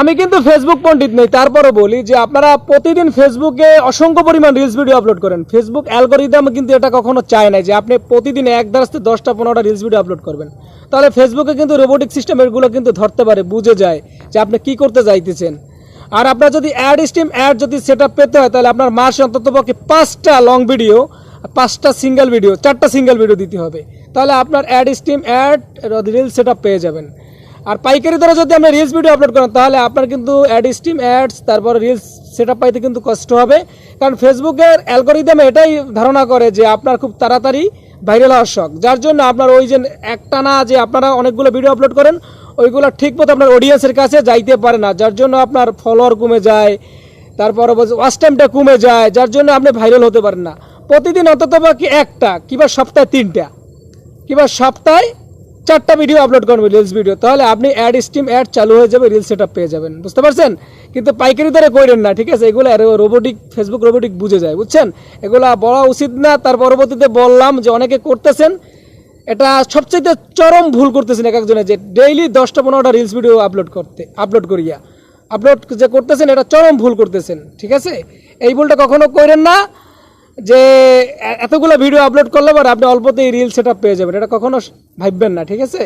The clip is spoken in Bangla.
আমি কিন্তু ফেসবুক পণ্ডিত নেই তারপরে বলি যে আপনারা প্রতিদিন ফেসবুকে অসংখ্য পরিমাণ রিলস ভিডিও আপলোড করেন। ফেসবুক অ্যালগোরিদম কিন্তু এটা কখনো চায় না যে আপনি প্রতিদিন এক দ্বারাস্তে দশটা পনেরোটা রিলস ভিডিও আপলোড করবেন। তাহলে ফেসবুকে কিন্তু রোবোটিক সিস্টেম এগুলো কিন্তু ধরতে পারে, বুঝে যায় যে আপনি কি করতে চাইতেছেন আর আপনার যদি অ্যাড স্টিম অ্যাড যদি সেট পেতে হয়, তাহলে আপনার মাসে অন্তত পক্ষে পাঁচটা লং ভিডিও পাঁচটা সিঙ্গেল ভিডিও চারটা সিঙ্গেল ভিডিও দিতে হবে। তাহলে আপনার অ্যাড স্টিম অ্যাড রিল সেট পেয়ে যাবেন। আর পাইকারি দরে যদি আপনি রিলস ভিডিও আপলোড করেন, তাহলে আপনার কিন্তু অ্যাড স্টিম অ্যাডস তারপর রিলস সেট পাইতে কিন্তু কষ্ট হবে। কারণ ফেসবুকের অ্যালগোরিদম এটাই ধারণা করে যে আপনার খুব তাড়াতাড়ি ভাইরাল হওয়ার শখ। যার জন্য আপনার ওই যে একটানা যে আপনারা অনেকগুলো ভিডিও আপলোড করেন, ওইগুলো ঠিক মতো আপনার অডিয়েন্সের কাছে যাইতে পারে না। যার জন্য আপনার ফলোয়ার কমে যায়, তারপরে ওয়াচ টাইমটা কমে যায়, যার জন্য আপনি ভাইরাল হতে পারেন না। প্রতিদিন অন্তত কি একটা, কিংবা সপ্তাহে তিনটা, কিংবা সপ্তাহে চারটা ভিডিও আপলোড করবেন রিলস ভিডিও তাহলে আপনি অ্যাড স্টিম অ্যাড চালু হয়ে যাবে রিলস সেট পেয়ে যাবেন। বুঝতে পারছেন? কিন্তু পাইকারি দরে করেন না, ঠিক আছে? এগুলো রোবোটিক ফেসবুক রোবোটিক বুঝে যায়, বুঝছেন? এগুলা বলা উচিত না। তার পরবর্তীতে বললাম যে অনেকে করতেছেন, এটা সবচেয়ে চরম ভুল করতেছেন এক একজনে যে ডেইলি দশটা পনেরোটা রিলস ভিডিও আপলোড করতে আপলোড করিয়া। আপলোড যে করতেছেন, এটা চরম ভুল করতেছেন, ঠিক আছে? এই ভুলটা কখনো করেন না। যে এতগুলো ভিডিও আপলোড করলে পরে আপনি অল্পতেই রিল সেট পেয়ে যাবেন। এটা কখনো ভাববেন না, ঠিক আছে?